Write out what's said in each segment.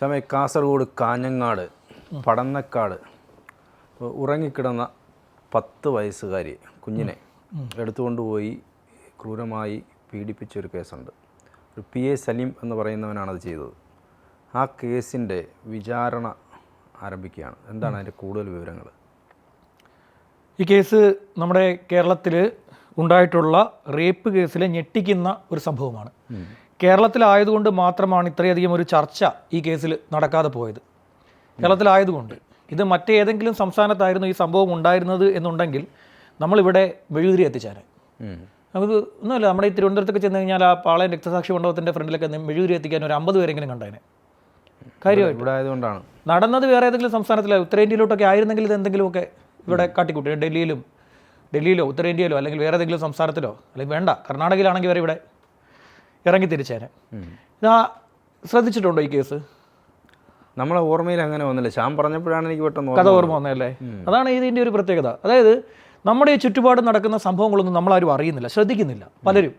സമയം കാസർഗോഡ് കാഞ്ഞങ്ങാട് പടന്നക്കാട് ഉറങ്ങിക്കിടന്ന പത്ത് വയസ്സുകാരി കുഞ്ഞിനെ എടുത്തുകൊണ്ടുപോയി ക്രൂരമായി പീഡിപ്പിച്ചൊരു കേസുണ്ട്. ഒരു പി എ സലീം എന്ന് പറയുന്നവനാണത് ചെയ്തത്. ആ കേസിന്റെ വിചാരണ ആരംഭിക്കുകയാണ്. എന്താണ് അതിന്റെ കൂടുതൽ വിവരങ്ങൾ? ഈ കേസ് നമ്മുടെ കേരളത്തിൽ ഉണ്ടായിട്ടുള്ള റേപ്പ് കേസിലെ ഞെട്ടിക്കുന്ന ഒരു സംഭവമാണ്. കേരളത്തിലായതുകൊണ്ട് മാത്രമാണ് ഇത്രയധികം ഒരു ചർച്ച ഈ കേസിൽ നടക്കാതെ പോയത്. കേരളത്തിലായതുകൊണ്ട്. ഇത് മറ്റേതെങ്കിലും സംസ്ഥാനത്തായിരുന്നു ഈ സംഭവം ഉണ്ടായിരുന്നത് എന്നുണ്ടെങ്കിൽ നമ്മളിവിടെ മെഴുകുതിരി എത്തിച്ചേരാൻ. നമുക്ക് ഒന്നുമല്ല നമ്മുടെ ഈ തിരുവനന്തപുരത്തൊക്കെ ചെന്ന് കഴിഞ്ഞാൽ ആ പാളയം രക്തസാക്ഷി മണ്ഡപത്തിന്റെ ഫ്രണ്ടിലൊക്കെ മെഴുകുതിരി എത്തിക്കാൻ ഒരു അമ്പത് പേരെങ്കിലും കണ്ടേനെ. കാര്യമായിട്ട്. ഇവിടെ നടന്നത് വേറെ ഏതെങ്കിലും സംസ്ഥാനത്തിലോ ഉത്തരേന്ത്യയിലോട്ടൊക്കെ ആയിരുന്നെങ്കിൽ ഇത് എന്തെങ്കിലുമൊക്കെ ഇവിടെ കാട്ടിക്കൂട്ടി. ഡൽഹിയിലും ഡൽഹിയിലോ ഉത്തരേന്ത്യയിലോ അല്ലെങ്കിൽ വേറെ ഏതെങ്കിലും സംസ്ഥാനത്തിലോ അല്ലെങ്കിൽ വേണ്ട കർണാടകയിലാണെങ്കിൽ വരെ ഇവിടെ ഇറങ്ങി തിരിച്ചേനെ. ഇതാ ശ്രദ്ധിച്ചിട്ടുണ്ടോ ഈ കേസ്? നമ്മളെ ഓർമ്മയിൽ അങ്ങനെ വന്നില്ല. ശ്യാം പറഞ്ഞപ്പോഴാണ് എനിക്ക് പെട്ടെന്ന് കഥ ഓർമ്മ വന്നതല്ലേ? അതാണ് ഇതിന്റെ ഒരു പ്രത്യേകത. അതായത് നമ്മുടെ ഈ ചുറ്റുപാട് നടക്കുന്ന സംഭവങ്ങളൊന്നും നമ്മളാരും അറിയുന്നില്ല ശ്രദ്ധിക്കുന്നില്ല പലരും.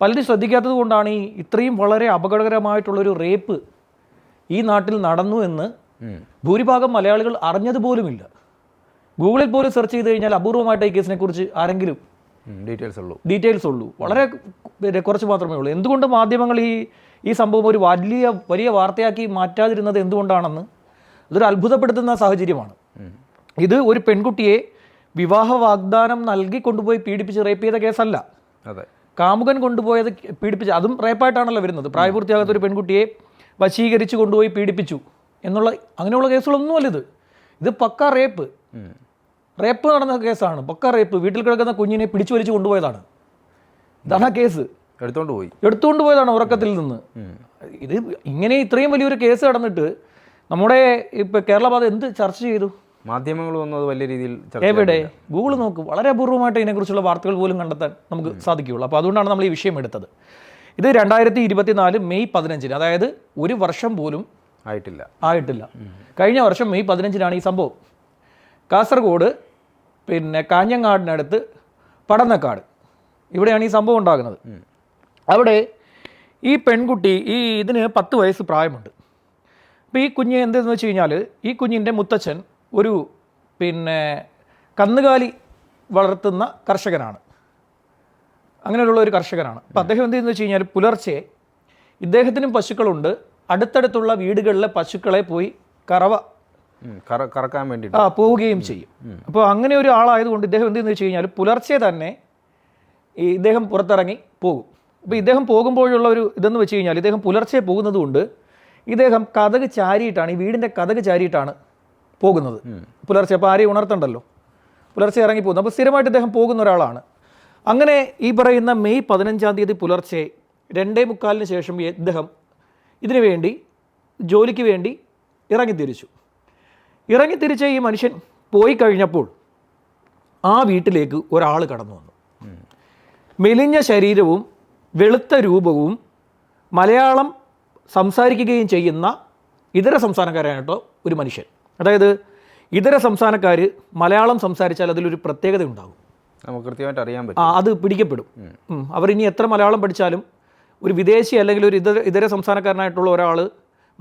പലരും ശ്രദ്ധിക്കാത്തത് കൊണ്ടാണ് ഈ ഇത്രയും വളരെ അപകടകരമായിട്ടുള്ളൊരു റേപ്പ് ഈ നാട്ടിൽ നടന്നു എന്ന് ഭൂരിഭാഗം മലയാളികൾ അറിഞ്ഞതുപോലുമില്ല. ഗൂഗിളിൽ പോലും സെർച്ച് ചെയ്ത് കഴിഞ്ഞാൽ അപൂർവമായിട്ട് ഈ കേസിനെക്കുറിച്ച് ആരെങ്കിലും ഡീറ്റെയിൽസ് ഉള്ളൂ. ഡീറ്റെയിൽസ് ഉള്ളൂ. വളരെ കുറച്ച് മാത്രമേ ഉള്ളൂ. എന്തുകൊണ്ട് മാധ്യമങ്ങൾ ഈ ഈ സംഭവം ഒരു വലിയ വലിയ വാർത്തയാക്കി മാറ്റാതിരുന്നത് എന്തുകൊണ്ടാണെന്ന് ഇതൊരു അത്ഭുതപ്പെടുത്തുന്ന സാഹചര്യമാണ്. ഇത് ഒരു പെൺകുട്ടിയെ വിവാഹ വാഗ്ദാനം നൽകി കൊണ്ടുപോയി പീഡിപ്പിച്ച് റേപ്പ് ചെയ്ത കേസല്ല. അതെ. കാമുകൻ കൊണ്ടുപോയത് പീഡിപ്പിച്ച് അതും റേപ്പായിട്ടാണല്ലോ വരുന്നത്. പ്രായപൂർത്തിയാകാത്ത ഒരു പെൺകുട്ടിയെ വശീകരിച്ച് കൊണ്ടുപോയി പീഡിപ്പിച്ചു എന്നുള്ള അങ്ങനെയുള്ള കേസുകളൊന്നുമല്ല ഇത്. ഇത് പക്ക റേപ്പ്. റേപ്പ് നടന്ന കേസാണ്. പക്ക റേപ്പ്. വീട്ടിൽ കിടക്കുന്ന കുഞ്ഞിനെ പിടിച്ചു വലിച്ചു കൊണ്ടുപോയതാണ്. ഇതാണ് ആ കേസ്. എടുത്തോണ്ട് പോയി. എടുത്തുകൊണ്ട് പോയതാണ് ഉറക്കത്തിൽ നിന്ന്. ഇത് ഇങ്ങനെ ഇത്രയും വലിയൊരു കേസ് നടന്നിട്ട് നമ്മുടെ ഇപ്പോൾ കേരള ബാധ എന്ത് ചർച്ച ചെയ്തു? മാധ്യമങ്ങൾ വന്നത് വലിയ രീതിയിൽ എവിടെ? ഗൂഗിൾ നോക്ക്. വളരെ അപൂർവമായിട്ട് ഇതിനെക്കുറിച്ചുള്ള വാർത്തകൾ പോലും കണ്ടെത്താൻ നമുക്ക് സാധിക്കുകയുള്ളൂ. അപ്പോൾ അതുകൊണ്ടാണ് നമ്മൾ ഈ വിഷയം എടുത്തത്. ഇത് രണ്ടായിരത്തി ഇരുപത്തിനാല് മെയ് പതിനഞ്ചിന് അതായത് ഒരു വർഷം പോലും ആയിട്ടില്ല. ആയിട്ടില്ല. കഴിഞ്ഞ വർഷം മെയ് പതിനഞ്ചിനാണ് ഈ സംഭവം. കാസർഗോഡ് പിന്നെ കാഞ്ഞങ്ങാടിനടുത്ത് പടന്നക്കാട്. ഇവിടെയാണ് ഈ സംഭവം ഉണ്ടാകുന്നത്. അവിടെ ഈ പെൺകുട്ടി ഈ ഇതിന് പത്ത് വയസ്സ് പ്രായമുണ്ട്. അപ്പോൾ ഈ കുഞ്ഞ് എന്തെന്ന് വെച്ച് കഴിഞ്ഞാൽ ഈ കുഞ്ഞിന്റെ മുത്തച്ഛൻ ഒരു പിന്നെ കന്നുകാലി വളർത്തുന്ന കർഷകനാണ്. അങ്ങനെയുള്ള ഒരു കർഷകനാണ്. അപ്പോൾ അദ്ദേഹം എന്ത് ചെയ്യുന്നത് വെച്ച് കഴിഞ്ഞാൽ പുലർച്ചെ ഇദ്ദേഹത്തിനും പശുക്കളുണ്ട്. അടുത്തടുത്തുള്ള വീടുകളിലെ പശുക്കളെ പോയി കറവ കറക്കാൻ വേണ്ടി ആ പോവുകയും ചെയ്യും. അപ്പോൾ അങ്ങനെ ഒരു ആളായതുകൊണ്ട് ഇദ്ദേഹം എന്ത് ചെയ്യുന്നു വെച്ച് കഴിഞ്ഞാൽ പുലർച്ചെ തന്നെ ഈ ഇദ്ദേഹം പുറത്തിറങ്ങി പോകും. അപ്പോൾ ഇദ്ദേഹം പോകുമ്പോഴുള്ള ഒരു ഇതെന്ന് വെച്ച് കഴിഞ്ഞാൽ ഇദ്ദേഹം പുലർച്ചെ പോകുന്നത് കൊണ്ട് ഇദ്ദേഹം കഥക് ചാരിയിട്ടാണ് ഈ വീടിന്റെ കഥക് ചാരിയിട്ടാണ് പോകുന്നത്. പുലർച്ചെ അപ്പോൾ ആരെയും ഉണർത്തണ്ടല്ലോ? പുലർച്ചെ ഇറങ്ങി പോകുന്നു. അപ്പോൾ സ്ഥിരമായിട്ട് ഇദ്ദേഹം പോകുന്ന ഒരാളാണ്. അങ്ങനെ ഈ പറയുന്ന മെയ് പതിനഞ്ചാം തീയതി പുലർച്ചെ രണ്ടേ മുക്കാലിന് ശേഷം ഇദ്ദേഹം ഇതിനു വേണ്ടി ജോലിക്ക് വേണ്ടി ഇറങ്ങിത്തിരിച്ചു ഇറങ്ങിത്തിരിച്ച ഈ മനുഷ്യൻ പോയി കഴിഞ്ഞപ്പോൾ ആ വീട്ടിലേക്ക് ഒരാൾ കടന്നു വന്നു. മെലിഞ്ഞ ശരീരവും വെളുത്ത രൂപവും മലയാളം സംസാരിക്കുകയും ചെയ്യുന്ന ഇതര സംസ്ഥാനക്കാരായിട്ടോ ഒരു മനുഷ്യൻ. അതായത് ഇതര സംസ്ഥാനക്കാർ മലയാളം സംസാരിച്ചാൽ അതിലൊരു പ്രത്യേകത ഉണ്ടാകും. നമുക്ക് കൃത്യമായിട്ട് അറിയാൻ പറ്റും. ആ അത് പിടിക്കപ്പെടും. അവർ ഇനി എത്ര മലയാളം പഠിച്ചാലും ഒരു വിദേശി അല്ലെങ്കിൽ ഒരു ഇതര ഇതര സംസ്ഥാനക്കാരനായിട്ടുള്ള ഒരാൾ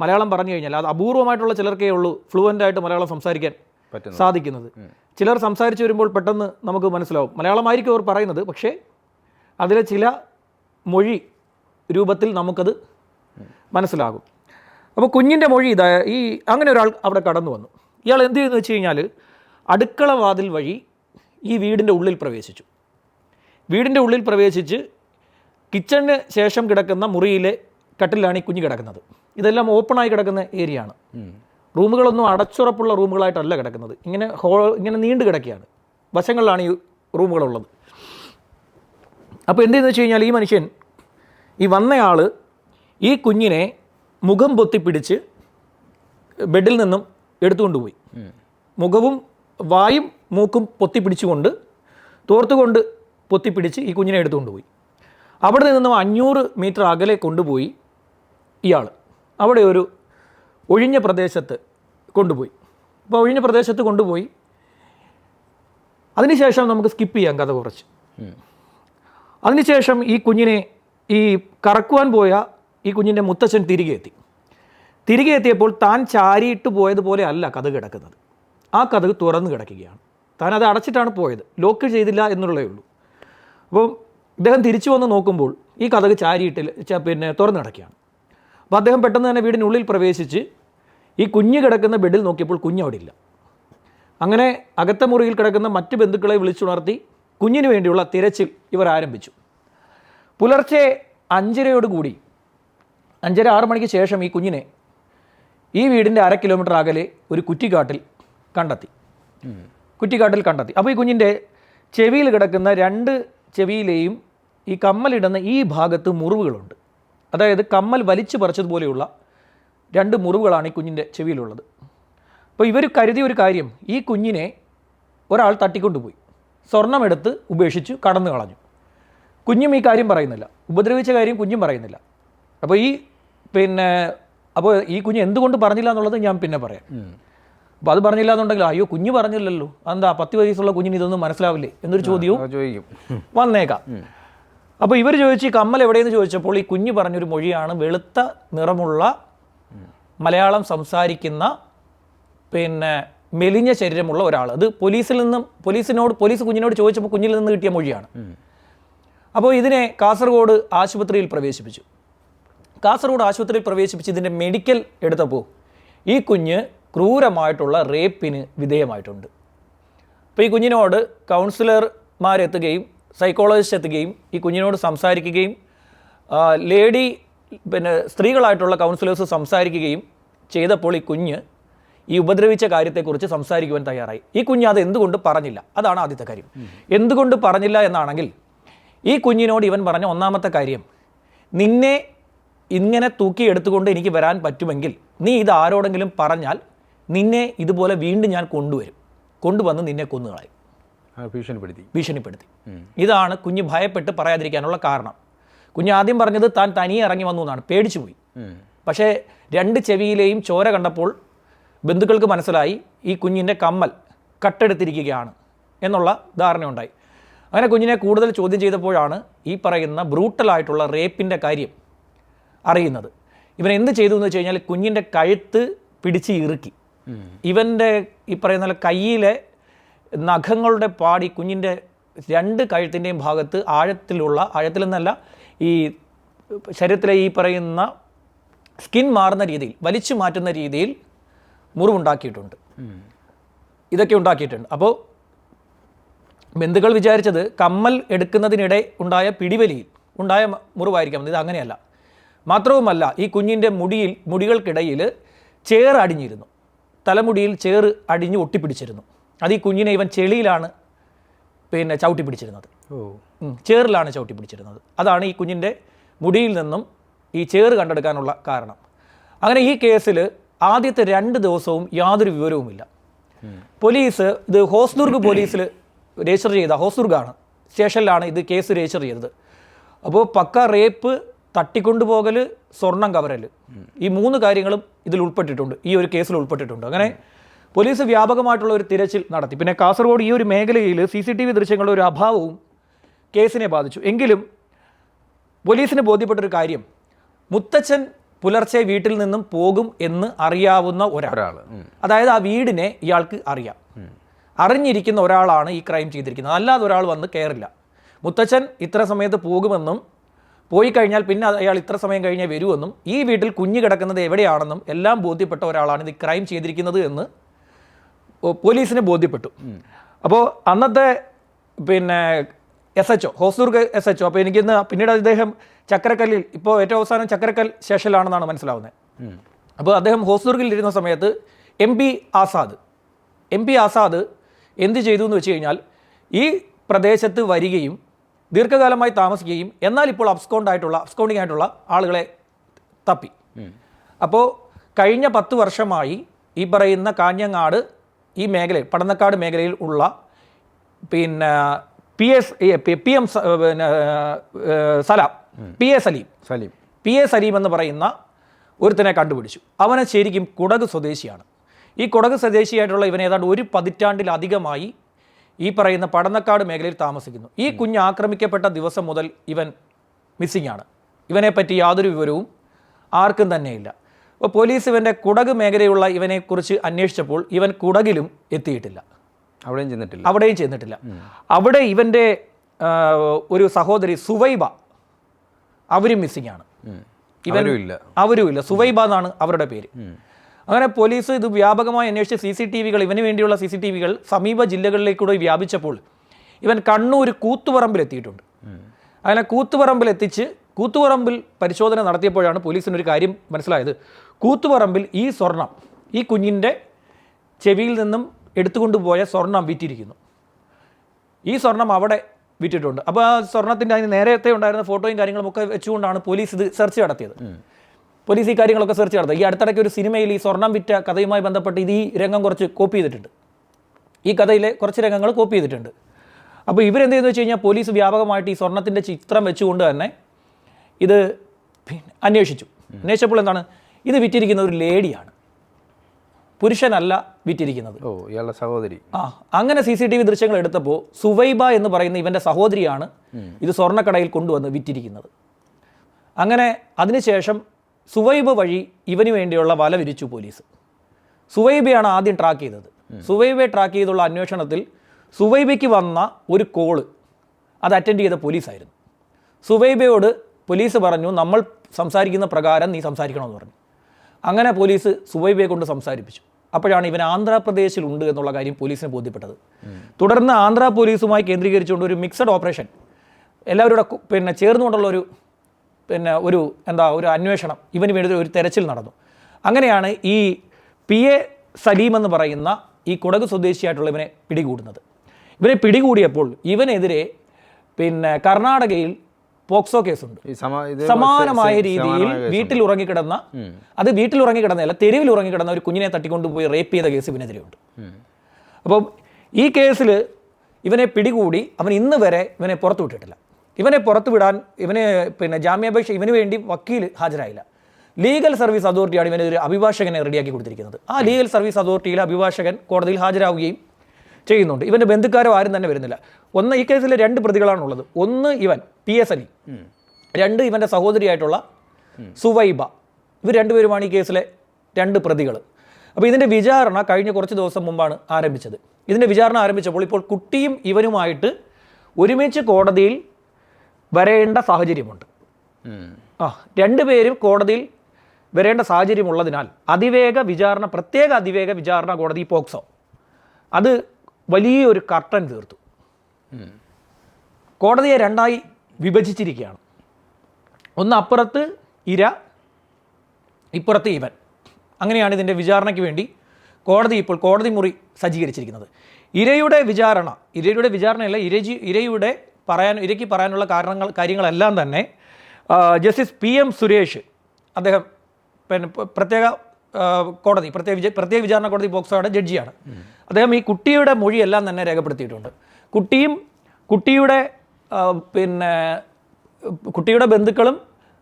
മലയാളം പറഞ്ഞു കഴിഞ്ഞാൽ അത് അപൂർവമായിട്ടുള്ള ചിലർക്കേ ഉള്ളൂ ഫ്ലുവന്റ് ആയിട്ട് മലയാളം സംസാരിക്കാൻ സാധിക്കുന്നത്. ചിലർ സംസാരിച്ചു വരുമ്പോൾ പെട്ടെന്ന് നമുക്ക് മനസ്സിലാവും. മലയാളമായിരിക്കും അവർ പറയുന്നത് പക്ഷേ അതിലെ ചില മൊഴി രൂപത്തിൽ നമുക്കത് മനസ്സിലാകും. അപ്പോൾ കുഞ്ഞിന്റെ മൊഴി ഇതായ ഈ അങ്ങനെ ഒരാൾ അവിടെ കടന്നു വന്നു. ഇയാൾ എന്ത് ചെയ്യുന്നു വെച്ച് കഴിഞ്ഞാൽ അടുക്കള വാതിൽ വഴി ഈ വീടിന്റെ ഉള്ളിൽ പ്രവേശിച്ചു. വീടിന്റെ ഉള്ളിൽ പ്രവേശിച്ച് കിച്ചണിന് ശേഷം കിടക്കുന്ന മുറിയിലെ കട്ടിലാണ് ഈ കുഞ്ഞ് കിടക്കുന്നത്. ഇതെല്ലാം ഓപ്പണായി കിടക്കുന്ന ഏരിയ ആണ് റൂമുകളൊന്നും അടച്ചുറപ്പുള്ള റൂമുകളായിട്ടല്ല കിടക്കുന്നത്. ഇങ്ങനെ ഹോ ഇങ്ങനെ നീണ്ടു കിടക്കുകയാണ്. വശങ്ങളിലാണ് ഈ റൂമുകളുള്ളത്. അപ്പോൾ എന്ത് ചെയ്യുന്നു വെച്ച് കഴിഞ്ഞാൽ ഈ മനുഷ്യൻ ഈ വന്നയാൾ ഈ കുഞ്ഞിനെ മുഖം പൊത്തിപ്പിടിച്ച് ബെഡിൽ നിന്നും എടുത്തുകൊണ്ട് പോയി മുഖവും വായും മൂക്കും പൊത്തിപ്പിടിച്ചുകൊണ്ട് തോർത്തുകൊണ്ട് പൊത്തിപ്പിടിച്ച് ഈ കുഞ്ഞിനെ എടുത്തുകൊണ്ട് പോയി അവിടെ നിന്നും അഞ്ഞൂറ് മീറ്റർ അകലെ കൊണ്ടുപോയി ഇയാൾ അവിടെ ഒരു ഒഴിഞ്ഞ പ്രദേശത്ത് കൊണ്ടുപോയി. അപ്പോൾ ഒഴിഞ്ഞ പ്രദേശത്ത് കൊണ്ടുപോയി. അതിനുശേഷം നമുക്ക് സ്കിപ്പ് ചെയ്യാം കഥ കുറച്ച്. അതിനുശേഷം ഈ കുഞ്ഞിനെ ഈ കറക്കുവാൻ പോയ ഈ കുഞ്ഞിന്റെ മുത്തച്ഛൻ തിരികെ എത്തി. തിരികെ എത്തിയപ്പോൾ താൻ ചാരിയിട്ട് പോയതുപോലെ അല്ല കഥ കിടക്കുന്നത്. ആ കഥ തുറന്ന് കിടക്കുകയാണ്. താൻ അത് അടച്ചിട്ടാണ് പോയത്. ലോക്ക് ചെയ്തില്ല എന്നുള്ളതേ ഉള്ളൂ. അപ്പോൾ ഇദ്ദേഹം തിരിച്ചു വന്ന് നോക്കുമ്പോൾ ഈ കഥക് ചാരിയിട്ട് പിന്നെ തുറന്നു കിടക്കുകയാണ്. അപ്പോൾ അദ്ദേഹം പെട്ടെന്ന് തന്നെ വീടിനുള്ളിൽ പ്രവേശിച്ച് ഈ കുഞ്ഞ് കിടക്കുന്ന ബെഡിൽ നോക്കിയപ്പോൾ കുഞ്ഞ് അവിടെ ഇല്ല അങ്ങനെ അകത്ത മുറിയിൽ കിടക്കുന്ന മറ്റ് ബന്ധുക്കളെ വിളിച്ചുണർത്തി കുഞ്ഞിന് വേണ്ടിയുള്ള തിരച്ചിൽ ഇവർ ആരംഭിച്ചു. പുലർച്ചെ അഞ്ചരയോടുകൂടി അഞ്ചര ആറ് മണിക്ക് ശേഷം ഈ കുഞ്ഞിനെ ഈ വീടിന്റെ അര കിലോമീറ്റർ അകലെ ഒരു കുറ്റിക്കാട്ടിൽ കണ്ടെത്തി. കുറ്റിക്കാട്ടിൽ കണ്ടെത്തി. അപ്പോൾ ഈ കുഞ്ഞിന്റെ ചെവിയിൽ കിടക്കുന്ന രണ്ട് ചെവിയിലെയും ഈ കമ്മലിടുന്ന ഈ ഭാഗത്ത് മുറിവുകളുണ്ട്. അതായത് കമ്മൽ വലിച്ചു പറിച്ചതുപോലെയുള്ള രണ്ട് മുറിവുകളാണ് ഈ കുഞ്ഞിന്റെ ചെവിയിലുള്ളത്. അപ്പോൾ ഇവർ കരുതിയ ഒരു കാര്യം ഈ കുഞ്ഞിനെ ഒരാൾ തട്ടിക്കൊണ്ടുപോയി സ്വർണമെടുത്ത് ഉപേക്ഷിച്ചു കടന്നു കളഞ്ഞു. കുഞ്ഞും ഈ കാര്യം പറയുന്നില്ല. ഉപദ്രവിച്ച കാര്യം കുഞ്ഞും പറയുന്നില്ല. അപ്പോൾ ഈ പിന്നെ അപ്പോൾ ഈ കുഞ്ഞ് എന്തുകൊണ്ട് പറഞ്ഞില്ല എന്നുള്ളത് ഞാൻ പിന്നെ പറയാം. അപ്പോൾ അത് പറഞ്ഞില്ല എന്നുണ്ടെങ്കിൽ അയ്യോ കുഞ്ഞ് പറഞ്ഞില്ലല്ലോ. എന്താ പത്ത് വയസ്സുള്ള കുഞ്ഞിന് ഇതൊന്നും മനസ്സിലാവില്ലേ? എന്നൊരു ചോദ്യവും ചോദിക്കും. വന്നേക്കാം. അപ്പോൾ ഇവർ ചോദിച്ചു ഈ കമ്മൽ എവിടെയെന്ന് ചോദിച്ചപ്പോൾ ഈ കുഞ്ഞ് പറഞ്ഞൊരു മൊഴിയാണ് വെളുത്ത നിറമുള്ള മലയാളം സംസാരിക്കുന്ന പിന്നെ മെലിഞ്ഞ ശരീരമുള്ള ഒരാൾ അത് പോലീസിൽ നിന്നും പോലീസിനോട് പോലീസ് കുഞ്ഞിനോട് ചോദിച്ചപ്പോൾ കുഞ്ഞിൽ നിന്ന് കിട്ടിയ മൊഴിയാണ്. അപ്പോൾ ഇതിനെ കാസർഗോഡ് ആശുപത്രിയിൽ പ്രവേശിപ്പിച്ചു. കാസർഗോഡ് ആശുപത്രിയിൽ പ്രവേശിപ്പിച്ച് ഇതിന്റെ മെഡിക്കൽ എടുത്തപ്പോൾ ഈ കുഞ്ഞ് ക്രൂരമായിട്ടുള്ള റേപ്പിന് വിധേയമായിട്ടുണ്ട്. അപ്പോൾ ഈ കുഞ്ഞിനോട് കൗൺസിലർമാരെത്തുകയും സൈക്കോളജിസ്റ്റ് എത്തുകയും ഈ കുഞ്ഞിനോട് സംസാരിക്കുകയും ലേഡി പിന്നെ സ്ത്രീകളായിട്ടുള്ള കൗൺസിലേഴ്സ് സംസാരിക്കുകയും ചെയ്തപ്പോൾ ഈ കുഞ്ഞ് ഈ ഉപദ്രവിച്ച കാര്യത്തെക്കുറിച്ച് സംസാരിക്കുവാൻ തയ്യാറായി. ഈ കുഞ്ഞ് അത് എന്തുകൊണ്ട് പറഞ്ഞില്ല? അതാണ് ആദ്യത്തെ കാര്യം. എന്തുകൊണ്ട് പറഞ്ഞില്ല എന്നാണെങ്കിൽ ഈ കുഞ്ഞിനോട് ഇവൻ പറഞ്ഞ ഒന്നാമത്തെ കാര്യം നിന്നെ ഇങ്ങനെ തൂക്കി എടുത്തുകൊണ്ട് എനിക്ക് വരാൻ പറ്റുമെങ്കിൽ നീ ഇത് ആരോടെങ്കിലും പറഞ്ഞാൽ നിന്നെ ഇതുപോലെ വീണ്ടും ഞാൻ കൊണ്ടുവരും. കൊണ്ടുവന്ന് നിന്നെ കൊന്നുകളയും. ഭീഷണിപ്പെടുത്തി. ഭീഷണിപ്പെടുത്തി. ഇതാണ് കുഞ്ഞ് ഭയപ്പെട്ട് പറയാതിരിക്കാനുള്ള കാരണം. കുഞ്ഞ് ആദ്യം പറഞ്ഞത് താൻ തനിയെ ഇറങ്ങി വന്നു എന്നാണ്. പേടിച്ചു പോയി. പക്ഷേ രണ്ട് ചെവിയിലെയും ചോര കണ്ടപ്പോൾ ബന്ധുക്കൾക്ക് മനസ്സിലായി ഈ കുഞ്ഞിന്റെ കമ്മൽ കട്ടെടുത്തിരിക്കുകയാണ് എന്നുള്ള ധാരണയുണ്ടായി. അങ്ങനെ കുഞ്ഞിനെ കൂടുതൽ ചോദ്യം ചെയ്തപ്പോഴാണ് ഈ പറയുന്ന ബ്രൂട്ടലായിട്ടുള്ള റേപ്പിന്റെ കാര്യം അറിയുന്നത്. ഇവൻ എന്ത് ചെയ്തു എന്ന് വെച്ച് കഴിഞ്ഞാൽ കുഞ്ഞിന്റെ കഴുത്ത് പിടിച്ച് ഇറുക്കി. ഇവന്റെ ഈ പറയുന്ന കയ്യിലെ നഖങ്ങളുടെ പാടി കുഞ്ഞിന്റെ രണ്ട് കഴുത്തിന്റെയും ഭാഗത്ത് ആഴത്തിലുള്ള ആഴത്തിലെന്നല്ല ഈ ശരീരത്തിലെ ഈ പറയുന്ന സ്കിൻ മാറുന്ന രീതിയിൽ വലിച്ചു മാറ്റുന്ന രീതിയിൽ മുറിവുണ്ടാക്കിയിട്ടുണ്ട്. ഇതൊക്കെ ഉണ്ടാക്കിയിട്ടുണ്ട്. അപ്പോൾ ബന്ധുക്കൾ വിചാരിച്ചത് കമ്മൽ എടുക്കുന്നതിനിടെ ഉണ്ടായ പിടിവലിയിൽ ഉണ്ടായ മുറിവായിരിക്കാം. ഇത് അങ്ങനെയല്ല. മാത്രവുമല്ല ഈ കുഞ്ഞിന്റെ മുടിയിൽ മുടികൾക്കിടയിൽ ചേർ അടിഞ്ഞിരുന്നു. തലമുടിയിൽ ചേർ അടിഞ്ഞ് ഒട്ടിപ്പിടിച്ചിരുന്നു. അത് ഈ കുഞ്ഞിനെ ഇവൻ ചെളിയിലാണ് പിന്നെ ചവിട്ടി പിടിച്ചിരുന്നത്. ചേറിലാണ് ചവിട്ടി പിടിച്ചിരുന്നത്. അതാണ് ഈ കുഞ്ഞിന്റെ മുടിയിൽ നിന്നും ഈ ചേറ് കണ്ടെടുക്കാനുള്ള കാരണം. അങ്ങനെ ഈ കേസിൽ ആദ്യത്തെ രണ്ട് ദിവസവും യാതൊരു വിവരവുമില്ല. പോലീസ് ഇത് ഹോസ്ദുർഗ് പോലീസിൽ രജിസ്റ്റർ ചെയ്ത ഹോസ്ദുർഗാണ്. സ്റ്റേഷനിലാണ് ഇത് കേസ് രജിസ്റ്റർ ചെയ്തത്. അപ്പോൾ പക്ക റേപ്പ് തട്ടിക്കൊണ്ടുപോകൽ സ്വർണം കവരൽ ഈ മൂന്ന് കാര്യങ്ങളും ഇതിൽ ഉൾപ്പെട്ടിട്ടുണ്ട്. ഈ ഒരു കേസിൽ ഉൾപ്പെട്ടിട്ടുണ്ട്. അങ്ങനെ പോലീസ് വ്യാപകമായിട്ടുള്ള ഒരു തിരച്ചിൽ നടത്തി. പിന്നെ കാസർഗോഡ് ഈ ഒരു മേഖലയിൽ സി സി ടി വി ദൃശ്യങ്ങളുടെ ഒരു അഭാവവും കേസിനെ ബാധിച്ചു. എങ്കിലും പോലീസിന് ബോധ്യപ്പെട്ടൊരു കാര്യം മുത്തച്ഛൻ പുലർച്ചെ വീട്ടിൽ നിന്നും പോകും എന്ന് അറിയാവുന്ന ഒരാൾ. അതായത് ആ വീടിനെ ഇയാൾക്ക് അറിയാം. അറിഞ്ഞിരിക്കുന്ന ഒരാളാണ് ഈ ക്രൈം ചെയ്തിരിക്കുന്നത്. അല്ലാതെ ഒരാൾ വന്ന് കയറില്ല മുത്തച്ഛൻ ഇത്ര സമയത്ത് പോകുമെന്നും പോയി കഴിഞ്ഞാൽ പിന്നെ അയാൾ ഇത്ര സമയം കഴിഞ്ഞേ വരുമെന്നും ഈ വീട്ടിൽ കുഞ്ഞ് കിടക്കുന്നത് എവിടെയാണെന്നും എല്ലാം ബോധ്യപ്പെട്ട ഒരാളാണ് ഇത് ക്രൈം ചെയ്തിരിക്കുന്നത് എന്ന് പോലീസിന് ബോധ്യപ്പെട്ടു. അപ്പോൾ അന്നത്തെ പിന്നെ S H O Hosdurg S H O അപ്പോൾ എനിക്കിന്ന് പിന്നീട് അദ്ദേഹം ചക്രക്കല്ലിൽ ഇപ്പോൾ ഏറ്റവും അവസാനം ചക്രക്കൽ സ്റ്റേഷനിലാണെന്നാണ് മനസ്സിലാവുന്നത്. അപ്പോൾ അദ്ദേഹം ഹോസൂർഗിൽ ഇരുന്ന സമയത്ത് M P Azad M P Azad എന്ത് ചെയ്തു എന്ന് വെച്ച് കഴിഞ്ഞാൽ ഈ പ്രദേശത്ത് വരികയും ദീർഘകാലമായി താമസിക്കുകയും എന്നാൽ ഇപ്പോൾ അപ്സ്കൗണ്ട് ആയിട്ടുള്ള അബ്സ്കോണ്ടിങ് ആയിട്ടുള്ള ആളുകളെ തപ്പി. അപ്പോൾ കഴിഞ്ഞ പത്ത് വർഷമായി ഈ പറയുന്ന കാഞ്ഞങ്ങാട് ഈ മേഖലയിൽ പടന്നക്കാട് മേഖലയിൽ ഉള്ള പിന്നെ പി എസ് പി എം പിന്നെ Salam P A Saleem. Saleem. P A Saleem എന്ന് പറയുന്ന ഒരുത്തനെ കണ്ടുപിടിച്ചു. അവനെ ശരിക്കും കുടക് സ്വദേശിയാണ്. ഈ കുടക് സ്വദേശിയായിട്ടുള്ള ഇവൻ ഏതാണ്ട് ഒരു പതിറ്റാണ്ടിലധികമായി ഈ പറയുന്ന പടന്നക്കാട് മേഖലയിൽ താമസിക്കുന്നു. ഈ കുഞ്ഞ് ആക്രമിക്കപ്പെട്ട ദിവസം മുതൽ ഇവൻ മിസ്സിംഗ് ആണ്. ഇവനെപ്പറ്റി യാതൊരു വിവരവും ആർക്കും തന്നെയില്ല. അപ്പോൾ പോലീസ് ഇവന്റെ കുടക് മേഖലയുള്ള ഇവനെക്കുറിച്ച് അന്വേഷിച്ചപ്പോൾ ഇവൻ കുടകിലും എത്തിയിട്ടില്ല. അവിടെയും ചെന്നിട്ടില്ല. അവിടെയും ചെന്നിട്ടില്ല. അവിടെ ഇവന്റെ ഒരു സഹോദരി സുവൈബ അവരും മിസ്സിംഗ് ആണ് ഇവരും ഇല്ല അവരും ഇല്ല സുവൈബ എന്നാണ് അവരുടെ പേര്. അങ്ങനെ പോലീസ് ഇത് വ്യാപകമായി അന്വേഷിച്ച് സി സി ടി വികൾ ഇവന് വേണ്ടിയുള്ള സി സി ടി വികൾ സമീപ ജില്ലകളിലേക്കൂടെ വ്യാപിച്ചപ്പോൾ ഇവൻ കണ്ണൂർ കൂത്തുപറമ്പിൽ എത്തിയിട്ടുണ്ട് അങ്ങനെ കൂത്തുപറമ്പിൽ എത്തിച്ച് കൂത്തുപറമ്പിൽ പരിശോധന നടത്തിയപ്പോഴാണ് പോലീസിന് ഒരു കാര്യം മനസ്സിലായത്. കൂത്തുപറമ്പിൽ ഈ സ്വർണം ഈ കുഞ്ഞിന്റെ ചെവിയിൽ നിന്നും എടുത്തുകൊണ്ടുപോയ സ്വർണം വിറ്റിരിക്കുന്നു. ഈ സ്വർണം അവിടെ വിറ്റിട്ടുണ്ട് അപ്പോൾ ആ സ്വർണത്തിന്റെ അതിന് നേരത്തെ ഉണ്ടായിരുന്ന ഫോട്ടോയും കാര്യങ്ങളും ഒക്കെ വെച്ചുകൊണ്ടാണ് പോലീസ് ഇത് സെർച്ച് നടത്തിയത്. പോലീസ് ഈ കാര്യങ്ങളൊക്കെ സെർച്ച് നടത്തുക ഈ അടുത്തിടയ്ക്ക് ഒരു സിനിമയിൽ ഈ സ്വർണം വിറ്റ കഥയുമായി ബന്ധപ്പെട്ട് ഇത് ഈ രംഗം കുറച്ച് കോപ്പി ചെയ്തിട്ടുണ്ട്. ഈ കഥയിലെ കുറച്ച് രംഗങ്ങൾ കോപ്പി ചെയ്തിട്ടുണ്ട്. അപ്പോൾ ഇവരെന്ത് ചെയ്യുന്നത് വെച്ച് കഴിഞ്ഞാൽ പോലീസ് വ്യാപകമായിട്ട് ഈ സ്വർണത്തിന്റെ ചിത്രം വെച്ചുകൊണ്ട് തന്നെ ഇത് അന്വേഷിച്ചു. അന്വേഷിച്ചപ്പോൾ എന്താണ്? ഇത് വിറ്റിരിക്കുന്ന ഒരു ലേഡിയാണ്. പുരുഷനല്ല വിറ്റിരിക്കുന്നത്. ഓ ഇയാളുടെ സഹോദരി. ആ അങ്ങനെ സി സി ടി വി ദൃശ്യങ്ങൾ എടുത്തപ്പോൾ സുവൈബ എന്ന് പറയുന്ന ഇവന്റെ സഹോദരിയാണ് ഇത് സ്വർണക്കടയിൽ കൊണ്ടുവന്ന് വിറ്റിരിക്കുന്നത്. അങ്ങനെ അതിനുശേഷം സുവൈബ വഴി ഇവന് വേണ്ടിയുള്ള വല വിരിച്ചു പോലീസ്. സുവൈബയാണ് ആദ്യം ട്രാക്ക് ചെയ്തത്. സുവൈബയെ ട്രാക്ക് ചെയ്തുള്ള അന്വേഷണത്തിൽ സുവൈബയ്ക്ക് വന്ന ഒരു കോൾ അത് അറ്റൻഡ് ചെയ്ത പോലീസായിരുന്നു. സുവൈബയോട് പോലീസ് പറഞ്ഞു നമ്മൾ സംസാരിക്കുന്ന പ്രകാരം നീ സംസാരിക്കണമെന്ന് പറഞ്ഞു. അങ്ങനെ പോലീസ് സുബൈബിയെ കൊണ്ട് സംസാരിപ്പിച്ചു. അപ്പോഴാണ് ഇവൻ ആന്ധ്രാപ്രദേശിലുണ്ട് എന്നുള്ള കാര്യം പോലീസിന് ബോധ്യപ്പെട്ടത്. തുടർന്ന് ആന്ധ്രാ പോലീസുമായി കേന്ദ്രീകരിച്ചുകൊണ്ട് ഒരു മിക്സഡ് ഓപ്പറേഷൻ എല്ലാവരും കൂടെ പിന്നെ ചേർന്നുകൊണ്ടുള്ള ഒരു പിന്നെ ഒരു എന്താ ഒരു അന്വേഷണം ഇവന് വേണ്ടി ഒരു തെരച്ചിൽ നടന്നു. അങ്ങനെയാണ് ഈ പി എ സലീം എന്ന് പറയുന്ന ഈ കുടക് സ്വദേശിയായിട്ടുള്ള ഇവനെ പിടികൂടുന്നത്. ഇവനെ പിടികൂടിയപ്പോൾ ഇവനെതിരെ പിന്നെ കർണാടകയിൽ പോക്സോ കേസുണ്ട്. സമാനമായ രീതിയിൽ. വീട്ടിൽ ഉറങ്ങിക്കിടന്ന അത് വീട്ടിൽ ഉറങ്ങിക്കിടന്നല്ല തെരുവിൽ ഉറങ്ങിക്കിടന്ന ഒരു കുഞ്ഞിനെ തട്ടിക്കൊണ്ടുപോയി റേപ്പ് ചെയ്ത കേസ് ഇവനെതിരെയുണ്ട്. അപ്പം ഈ കേസിൽ ഇവനെ പിടികൂടി അവൻ ഇന്ന് വരെ ഇവനെ പുറത്തു വിട്ടിട്ടില്ല. ഇവനെ പുറത്തു വിടാൻ ഇവനെ പിന്നെ ജാമ്യാപേക്ഷ ഇവന് വേണ്ടി വക്കീൽ ഹാജരായില്ല. ലീഗൽ സർവീസ് അതോറിറ്റിയാണ് ഇവനൊരു അഭിഭാഷകനെ റെഡിയാക്കി കൊടുത്തിരിക്കുന്നത്. ആ ലീഗൽ സർവീസ് അതോറിറ്റിയിലെ അഭിഭാഷകൻ കോടതിയിൽ ഹാജരാവുകയും ചെയ്യുന്നുണ്ട്. ഇവന്റെ ബന്ധുക്കാരോ ആരും തന്നെ വരുന്നില്ല. ഒന്ന് ഈ കേസിൽ രണ്ട് പ്രതികളാണുള്ളത്. ഒന്ന് ഇവൻ പി എസ് അലി രണ്ട് ഇവന്റെ സഹോദരിയായിട്ടുള്ള സുവൈബ. ഇവർ രണ്ടുപേരുമാണ് ഈ കേസിലെ രണ്ട് പ്രതികൾ. അപ്പോൾ ഇതിന്റെ വിചാരണ കഴിഞ്ഞ കുറച്ച് ദിവസം മുമ്പാണ് ആരംഭിച്ചത്. ഇതിന്റെ വിചാരണ ആരംഭിച്ചപ്പോൾ ഇപ്പോൾ കുട്ടിയും ഇവനുമായിട്ട് ഒരുമിച്ച് കോടതിയിൽ വരേണ്ട സാഹചര്യമുണ്ട്. ആ രണ്ടുപേരും കോടതിയിൽ വരേണ്ട സാഹചര്യമുള്ളതിനാൽ അതിവേഗ വിചാരണ പ്രത്യേക അതിവേഗ വിചാരണ കോടതി പോക്സോ. അത് വലിയൊരു കർട്ടൻ തീർത്തു കോടതിയെ രണ്ടായി വിഭജിച്ചിരിക്കുകയാണ്. ഒന്ന് അപ്പുറത്ത് ഇര ഇപ്പുറത്ത് ഇവൻ. അങ്ങനെയാണ് ഇതിന്റെ വിചാരണയ്ക്ക് വേണ്ടി കോടതി ഇപ്പോൾ കോടതി മുറി സജ്ജീകരിച്ചിരിക്കുന്നത്. ഇരയുടെ വിചാരണ ഇരയുടെ വിചാരണയല്ല ഇരജി ഇരയുടെ പറയാൻ ഇരയ്ക്ക് പറയാനുള്ള കാരണങ്ങൾ കാര്യങ്ങളെല്ലാം തന്നെ ജസ്റ്റിസ് പി എം സുരേഷ് അദ്ദേഹം പിന്നെ പ്രത്യേക കോടതി പ്രത്യേക പ്രത്യേക വിചാരണ കോടതി ബോക്സോയുടെ ജഡ്ജിയാണ്. അദ്ദേഹം ഈ കുട്ടിയുടെ മൊഴിയെല്ലാം തന്നെ രേഖപ്പെടുത്തിയിട്ടുണ്ട്. കുട്ടിയും കുട്ടിയുടെ പിന്നെ കുട്ടിയുടെ ബന്ധുക്കളും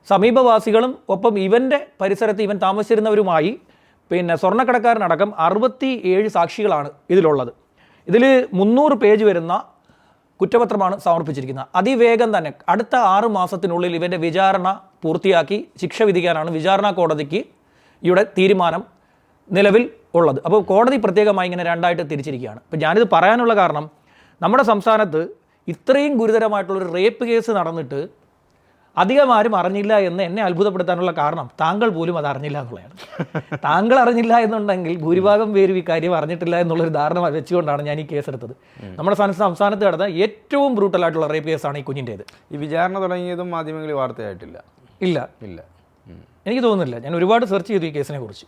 സമീപവാസികളും ഒപ്പം ഇവന്റെ പരിസരത്ത് ഇവൻ താമസിച്ചിരുന്നവരുമായി പിന്നെ സ്വർണക്കടക്കാരനടക്കം അറുപത്തി ഏഴ് സാക്ഷികളാണ് ഇതിലുള്ളത്. ഇതിൽ മുന്നൂറ് പേജ് വരുന്ന കുറ്റപത്രമാണ് സമർപ്പിച്ചിരിക്കുന്നത്. അതിവേഗം തന്നെ അടുത്ത ആറ് മാസത്തിനുള്ളിൽ ഇവന്റെ വിചാരണ പൂർത്തിയാക്കി ശിക്ഷ വിധിക്കാനാണ് വിചാരണ കോടതിക്ക് ഇവിടെ തീരുമാനം നിലവിൽ ഉള്ളത്. അപ്പോൾ കോടതി പ്രത്യേകമായി ഇങ്ങനെ രണ്ടായിട്ട് തിരിച്ചിരിക്കുകയാണ്. അപ്പോൾ ഞാനിത് പറയാനുള്ള കാരണം നമ്മുടെ സംസ്ഥാനത്ത് ഇത്രയും ഗുരുതരമായിട്ടുള്ളൊരു റേപ്പ് കേസ് നടന്നിട്ട് അധികം ആരും അറിഞ്ഞില്ല എന്ന് എന്നെ അത്ഭുതപ്പെടുത്താനുള്ള കാരണം താങ്കൾ പോലും അത് അറിഞ്ഞില്ല എന്നുള്ളതാണ്. താങ്കൾ അറിഞ്ഞില്ല എന്നുണ്ടെങ്കിൽ ഭൂരിഭാഗം പേരും ഈ കാര്യം അറിഞ്ഞിട്ടില്ല എന്നുള്ളൊരു ധാരണ വെച്ചുകൊണ്ടാണ് ഞാൻ ഈ കേസെടുത്തത് നമ്മുടെ സംസ്ഥാന- സംസ്ഥാനത്ത് നടന്ന ഏറ്റവും ബ്രൂട്ടലായിട്ടുള്ള റേപ്പ് കേസാണ് ഈ കുഞ്ഞിന്റേത്. ഈ വിചാരണ തുടങ്ങിയതും മാധ്യമങ്ങളിൽ വാർത്തയായിട്ടില്ല. ഇല്ല. ഇല്ല. എനിക്ക് തോന്നുന്നില്ല. ഞാൻ ഒരുപാട് സെർച്ച് ചെയ്തു ഈ കേസിനെ കുറിച്ച്.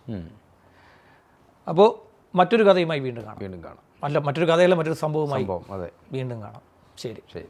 അപ്പോൾ മറ്റൊരു കഥയുമായി വീണ്ടും കാണാം. വീണ്ടും കാണാം. അല്ല മറ്റൊരു കഥയല്ല മറ്റൊരു സംഭവമായി വീണ്ടും കാണാം. ശരി. ശരി.